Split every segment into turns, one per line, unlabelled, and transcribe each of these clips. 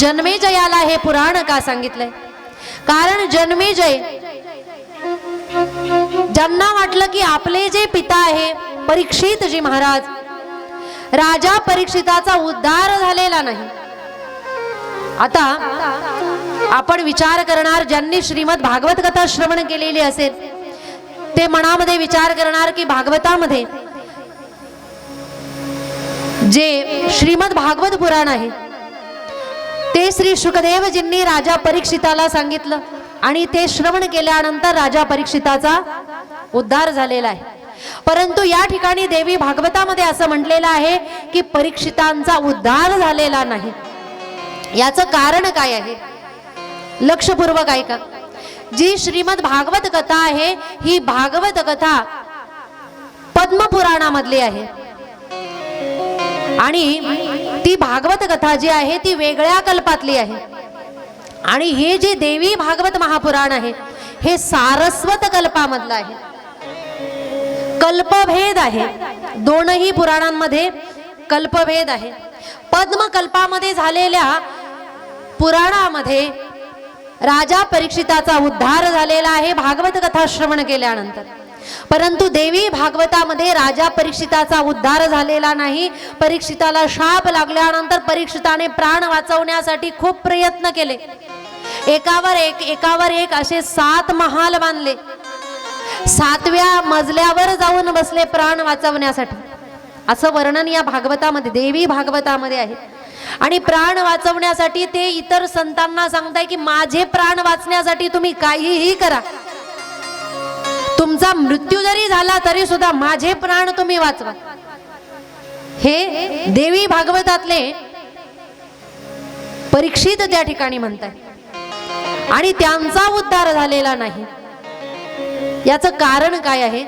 जन्मेजयाला हे पुराण का सांगितलंय? कारण जन्मेजय ज्यांना वाटलं की आपले जे पिता आहे परीक्षितजी महाराज राजा परीक्षिताचा उद्धार झालेला नाही. आता आपण विचार करणार ज्यांनी श्रीमद भागवत कथा श्रवण केलेली असेल ते मनामध्ये विचार करणार की भागवतामध्ये जे श्रीमद भागवत पुराण आहे ते श्री शुकदेवजींनी राजा परीक्षिताला सांगितलं आणि ते श्रवण केल्यानंतर राजा परीक्षिताचा उद्धार झालेला आहे. परंतु या ठिकाणी देवी भागवतामध्ये असं म्हटलेलं आहे की परीक्षितांचा उद्धार झालेला नाही. याचं कारण काय आहे? लक्षपूर्वक ऐका. जी श्रीमद भागवत कथा आहे ही भागवत कथा पद्मपुराणामधली आहे. आणि ती भागवत कथा जी आहे ती वेगळ्या कल्पातली आहे. आणि हे जे देवी भागवत महापुराण आहे हे सारस्वत कल्पामधलं आहे. कल्पभेद आहे. दोनही पुराणांमध्ये कल्पभेद आहे. पद्मकल्पामध्ये झालेल्या पुराणामध्ये राजा परीक्षिताचा उद्धार झालेला आहे भागवत कथा श्रवण केल्यानंतर. परंतु देवी भागवतामध्ये राजा परीक्षिताचा उद्धार झालेला नाही. परीक्षिताला शाप लागल्यानंतर परीक्षिताने प्राण वाचवण्यासाठी खूप प्रयत्न केले. एकावर एक एकावर एक असे सात महाल बांधले. सातव्या मजल्यावर जाऊन बसले प्राण वाचवण्यासाठी. असं वर्णन या भागवतामध्ये देवी भागवतामध्ये आहे. आणि प्राण वाचवण्यासाठी ते इतर संतांना सांगताय की माझे प्राण वाचण्यासाठी तुम्ही काहीही करा. तुमचा मृत्यू जरी झाला तरी सुद्धा माझे प्राण तुम्ही वाचवा. हे देवी भागवतातले परीक्षित त्या ठिकाणी म्हणतात आणि त्यांचा उद्धार झालेला नाही. याचं कारण काय आहे?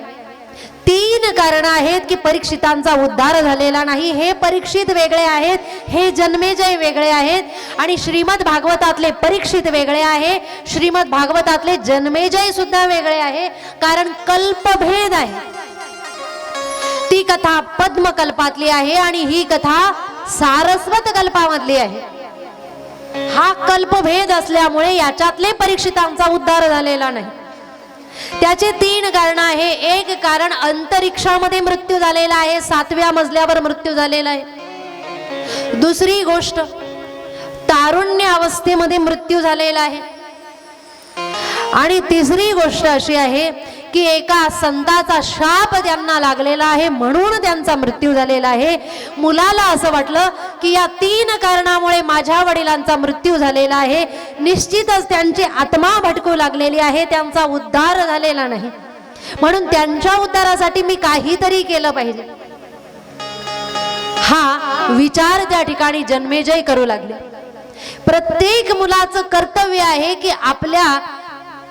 तीन कारण आहेत की परीक्षितांचा उद्धार झालेला नाही. हे परीक्षित वेगळे आहेत हे जन्मेजय वेगळे आहेत आणि श्रीमद भागवतातले परीक्षित वेगळे आहे. श्रीमद भागवतातले जन्मेजय सुद्धा वेगळे आहे कारण कल्पभेद आहे. ती कथा पद्मकल्पातली आहे आणि ही कथा सारस्वत कल्पामधली आहे. हा कल्पभेद असल्यामुळे याच्यातले परीक्षितांचा उद्धार झालेला नाही. त्याचे तीन कारण आहे. एक कारण अंतरिक्षामध्ये मृत्यू झालेला आहे. सातव्या मजल्यावर मृत्यू झालेला आहे. दुसरी गोष्ट तारुण्य अवस्थेमध्ये मृत्यू झालेला आहे. आणि तिसरी गोष्ट अशी आहे की एका संताचा शाप त्यांना लागलेला आहे म्हणून त्यांचा मृत्यू झालेला आहे. मुलाला असं वाटलं की या तीन कारणामुळे माझ्या वडिलांचा मृत्यू झालेला आहे. निश्चितच त्यांची आत्मा भटकू लागलेली आहे त्यांचा उद्धार झालेला नाही. म्हणून त्यांच्या उद्धारासाठी मी काहीतरी केलं पाहिजे. हा विचार त्या ठिकाणी जन्मेजय करू लागले. प्रत्येक मुलाचं कर्तव्य आहे की आपल्या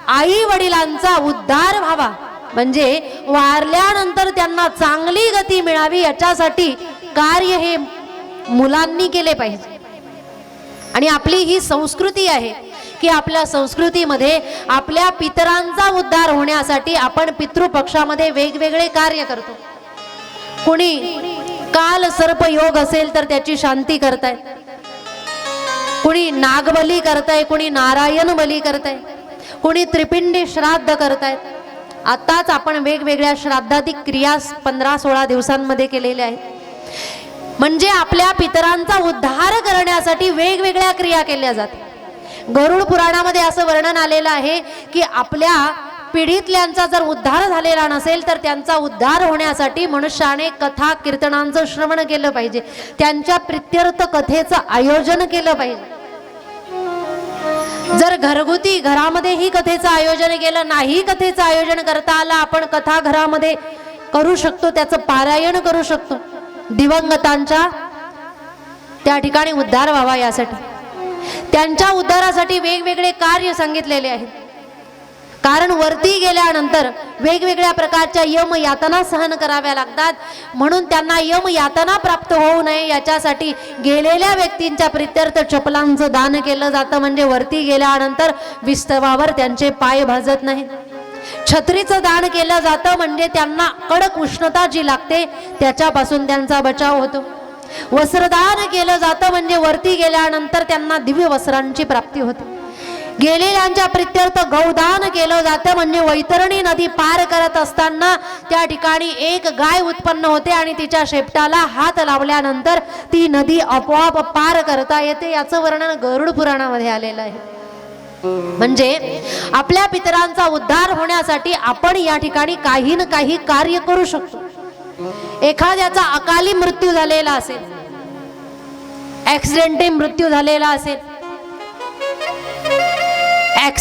आई वडिलांचा उद्धार व्हावा. म्हणजे वारल्यानंतर त्यांना चांगली गती मिळावी याच्यासाठी कार्य हे मुलांनी केले पाहिजे. आणि आपली ही संस्कृती आहे की आपल्या संस्कृतीमध्ये आपल्या पितरांचा उद्धार होण्यासाठी आपण पितृपक्षामध्ये वेगवेगळे कार्य करतो. कुणी काल सर्प योग असेल तर त्याची शांती करताय. कुणी नागबली करताय कुणी नारायण बली करताय. कुणी त्रिपिंडी श्राद्ध करतायत. आताच आपण वेगवेगळ्या श्राद्धाधिक क्रिया पंधरा सोळा दिवसांमध्ये केलेल्या आहेत. म्हणजे आपल्या पितरांचा उद्धार करण्यासाठी वेगवेगळ्या क्रिया केल्या जातात. गरुड पुराणामध्ये असं वर्णन आलेलं आहे की आपल्या पिढीतल्यांचा जर उद्धार झालेला नसेल तर त्यांचा उद्धार होण्यासाठी मनुष्याने कथा कीर्तनांचं श्रवण केलं पाहिजे. त्यांच्या प्रित्यर्थ कथेचं आयोजन केलं पाहिजे. जर घरगुती घरामध्ये ही कथेचं आयोजन केलं नाही कथेचं आयोजन करता आलं आपण कथा घरामध्ये करू शकतो त्याचं पारायण करू शकतो. दिवंगतांच्या त्या ठिकाणी उद्धार व्हावा यासाठी. त्यांच्या उद्धारासाठी वेगवेगळे कार्य सांगितलेले आहेत. कारण वरती गेल्यानंतर वेगवेगळ्या प्रकारच्या यम यातना सहन कराव्या लागतात. म्हणून त्यांना यम यातना प्राप्त होऊ नये याच्यासाठी गेलेल्या व्यक्तींच्या प्रित्यर्थ चपलांचं दान केलं जातं. म्हणजे वरती गेल्यानंतर विस्तवावर त्यांचे पाय भाजत नाहीत. छत्रीचं दान केलं जातं म्हणजे त्यांना कडक उष्णता जी लागते त्याच्यापासून त्यांचा बचाव होतो. वस्त्रदान केलं जातं म्हणजे वरती गेल्यानंतर त्यांना दिव्य वस्त्रांची प्राप्ती होते. गेलेल्यांच्या प्रित्यर्थ गौदान केलं जातं. म्हणजे वैतरणी नदी पार करत असताना त्या ठिकाणी एक गाय उत्पन्न होते आणि तिच्या शेपटाला हात लावल्यानंतर ती नदी आपोआप पार करता येते. याचं वर्णन गरुड पुराणामध्ये आलेलं आहे. म्हणजे आपल्या पितरांचा उद्धार होण्यासाठी आपण या ठिकाणी काही ना काही कार्य करू शकतो. एखाद्याचा अकाली मृत्यू झालेला असेल ऍक्सिडेंटने मृत्यू झालेला असेल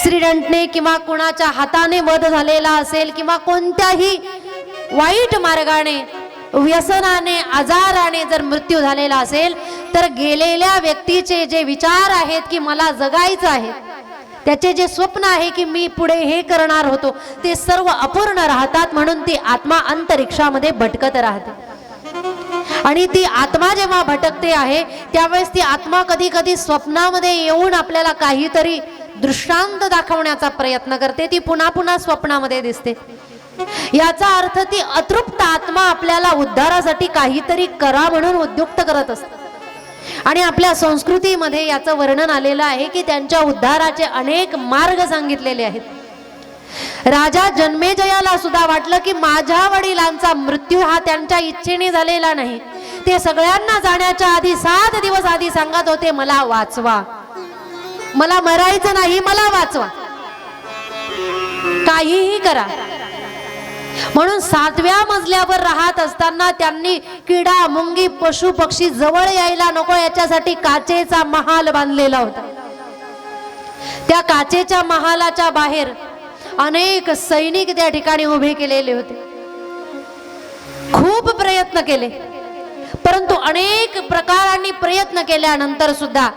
ऍक्सिडेंटने किंवा कुणाच्या हाताने वध झालेला असेल किंवा कोणत्याही वाईट मार्गाने व्यसनाने आजाराने जर मृत्यू झालेला असेल तर गेलेल्या व्यक्तीचे जे विचार आहेत की मला जगायचं आहे त्याचे जे स्वप्न आहे की मी पुढे हे करणार होतो ते सर्व अपूर्ण राहतात म्हणून ती आत्मा अंतरिक्षामध्ये भटकत राहते. आणि ती आत्मा जेव्हा भटकते आहे त्यावेळेस ती आत्मा कधी कधी स्वप्नामध्ये येऊन आपल्याला काहीतरी दृष्टांत दाखवण्याचा प्रयत्न करते. ती पुन्हा पुन्हा स्वप्नामध्ये दिसते. याचा अर्थ ती अतृप्त आत्मा आपल्याला उद्धारासाठी काहीतरी करा म्हणून उद्युक्त करत असते. आणि आपल्या संस्कृतीमध्ये याचं वर्णन आलेलं आहे की त्यांच्या उद्धाराचे अनेक मार्ग सांगितलेले आहेत. राजा जन्मेजयाला सुद्धा वाटलं की माझ्या वडिलांचा मृत्यू हा त्यांच्या इच्छेने झालेला नाही. ते सगळ्यांना जाण्याच्या आधी सात दिवस आधी सांगत होते मला वाचवा. मला मरायचं नाही मला वाचवा. काहीही करा. म्हणून सातव्या मजल्यावर राहत असताना त्यांनी किडा मुंगी पशु पक्षी जवळ यायला नको याच्यासाठी काचेचा महाल बांधलेला होता. त्या काचेच्या महालाच्या बाहेर अनेक सैनिक त्या ठिकाणी उभे केलेले होते. खूप प्रयत्न केले. परंतु अनेक प्रकारांनी प्रयत्न केल्यानंतर सुद्धा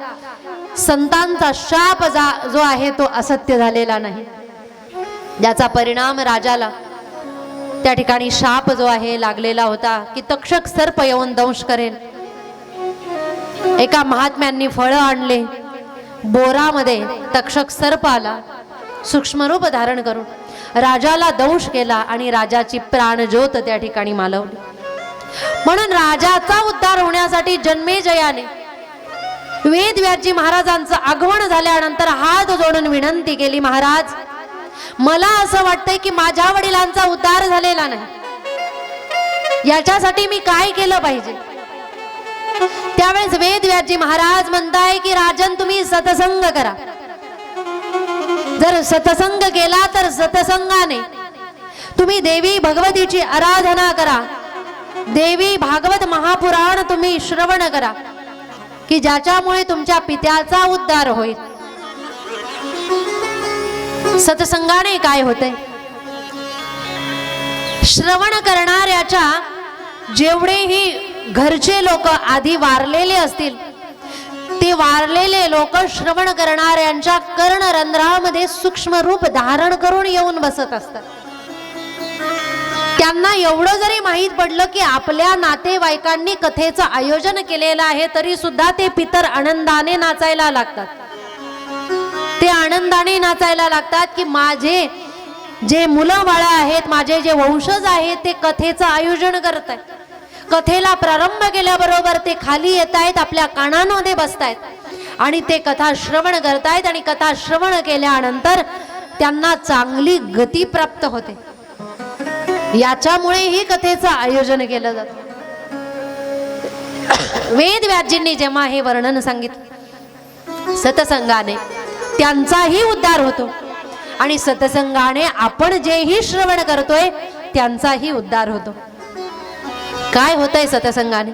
संतांचा शाप जा जो आहे तो असत्य झालेला नाही. ज्याचा परिणाम राजाला त्या ठिकाणी शाप जो आहे लागलेला होता की तक्षक सर्प येऊन दंश करेल. एका महात्म्यांनी फळं आणले. बोरामध्ये तक्षक सर्प आला. सूक्ष्मरूप धारण करून राजाला दंश केला आणि राजाची प्राणज्योत त्या ठिकाणी मालवली. म्हणून राजाचा उद्धार होण्यासाठी जन्मेजयाने वेदव्याजी महाराजांचं आगमन झाल्यानंतर हात जोडून विनंती केली महाराज मला असं वाटतंय की माझ्या वडिलांचा उद्धार झालेला नाही. याच्यासाठी मी काय केलं पाहिजे? त्यावेळेस वेदव्याजी महाराज म्हणताय की राजन तुम्ही सतसंग करा. जर सतसंग केला तर सतसंगाने. तुम्ही देवी भगवतीची आराधना करा. देवी भागवत महापुराण तुम्ही श्रवण करा. की ज्याच्यामुळे तुमच्या पित्याचा उद्धार होईल. सत्संगाने काय होते श्रवण करणाऱ्याच्या जेवढेही घरचे लोक आधी वारलेले असतील ते वारलेले लोक श्रवण करणाऱ्यांच्या कर्णरंध्रामध्ये सूक्ष्म रूप धारण करून येऊन बसत असतात. त्यांना एवढं जरी माहीत पडलं की आपल्या नातेवाईकांनी कथेचं आयोजन केलेलं आहे तरी सुद्धा ते पितर आनंदाने नाचायला लागतात. ते आनंदाने नाचायला लागतात की माझे जे मुलं बाळा आहेत माझे जे वंशज आहेत ते कथेचं आयोजन करत आहेत. कथेला प्रारंभ केल्याबरोबर ते खाली येत आहेत आपल्या कानांमध्ये बसतायत आणि ते कथा श्रवण करतायत आणि कथा श्रवण केल्यानंतर त्यांना चांगली गती प्राप्त होते. याच्यामुळे ही कथेचं आयोजन केलं जातं. वेद व्याजींनी जेव्हा हे वर्णन सांगितलं सतसंगाने त्यांचाही उद्धार होतो. आणि सतसंगाने आपण जेही श्रवण करतोय त्यांचाही उद्धार होतो. काय होतंय सतसंगाने?